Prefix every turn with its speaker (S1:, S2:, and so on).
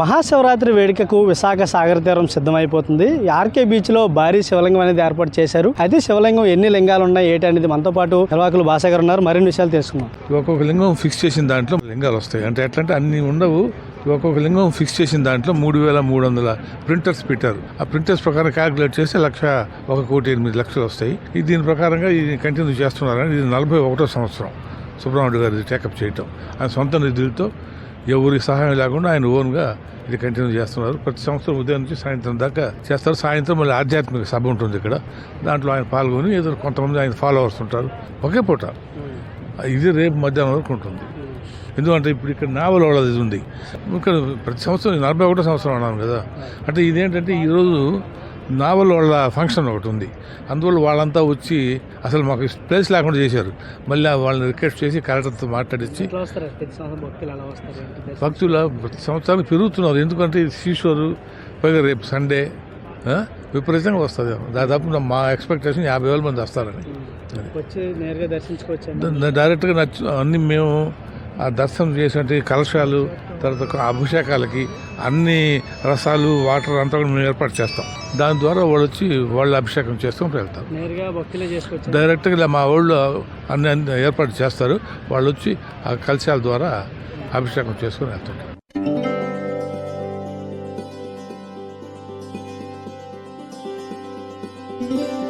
S1: మహాశివరాత్రి వేడుకకు విశాఖ సాగర తీరం సిద్ధమైపోతుంది. ఆర్కే బీచ్లో భారీ శివలింగం అనేది ఏర్పాటు చేశారు. అయితే శివలింగం ఎన్ని లింగాలు ఉన్నాయి ఏంటి అనేది మనతో పాటు నిర్వాహకులు భాషాగారు ఉన్నారు. మరిన్ని విషయాలు తెలుసుకుందాం.
S2: ఒక్కొక్క లింగం ఫిక్స్ చేసిన దాంట్లో లింగాలు వస్తాయి. అంటే ఎట్లా అంటే అన్ని ఉండవు. ఒక్కొక్క లింగం ఫిక్స్ చేసిన దాంట్లో మూడు వేల మూడు వందల ప్రింటర్స్ పెట్టారు. ఆ ప్రింటర్స్ ప్రకారం క్యాలిక్యులేట్ చేస్తే లక్ష ఒక కోటి ఎనిమిది లక్షలు వస్తాయి. ఇది దీని ప్రకారంగా ఇది కంటిన్యూ చేస్తున్నారని ఇది నలభై ఒకటో సంవత్సరం సుబ్రహ్మణ్యుడు గారి టేకప్ చేయటం. ఆయన సొంత నిధులతో ఎవరి సహాయం లేకుండా ఆయన ఓన్గా ఇది కంటిన్యూ చేస్తున్నారు. ప్రతి సంవత్సరం ఉదయం నుంచి సాయంత్రం దాకా చేస్తారు. సాయంత్రం మళ్ళీ ఆధ్యాత్మిక సభ ఉంటుంది ఇక్కడ. దాంట్లో ఆయన పాల్గొని ఏదో కొంతమంది ఆయన ఫాలోవర్స్ ఉంటారు. ఒకే పూట. ఇది రేపు మధ్యాహ్నం వరకు ఉంటుంది. ఎందుకంటే ఇప్పుడు ఇక్కడ నావల్ వాళ్ళది ఇది ఉంది. ఇక్కడ ప్రతి సంవత్సరం నలభై ఒకటో సంవత్సరం అన్నాను కదా. అంటే ఇదేంటంటే ఈరోజు నావల్ వాళ్ళ ఫంక్షన్ ఒకటి ఉంది. అందువల్ల వాళ్ళంతా వచ్చి అసలు మాకు ప్లేస్ లేకుండా చేశారు. మళ్ళీ వాళ్ళని రిక్వెస్ట్ చేసి కలెక్టర్తో మాట్లాడించి భక్తుల ప్రతి సంవత్సరానికి పెరుగుతున్నారు. ఎందుకంటే శ్రీశ్వరు పైగా రేపు సండే విపరీతంగా వస్తుంది. దాదాపు మా ఎక్స్పెక్టేషన్ యాభై వేల మంది వస్తారని. డైరెక్ట్గా నచ్చు అన్ని మేము ఆ దర్శనం చేసినట్టు కలశాలు తర్వాత అభిషేకాలకి అన్ని రసాలు వాటర్ అంతా కూడా మేము ఏర్పాటు చేస్తాం. దాని ద్వారా వాళ్ళు వచ్చి వాళ్ళు అభిషేకం చేసుకుని వెళ్తారు. డైరెక్ట్గా మా వాళ్ళు అన్ని అన్ని ఏర్పాటు చేస్తారు. వాళ్ళు వచ్చి ఆ కలశాల ద్వారా అభిషేకం చేసుకుని వెళ్తారు. thank you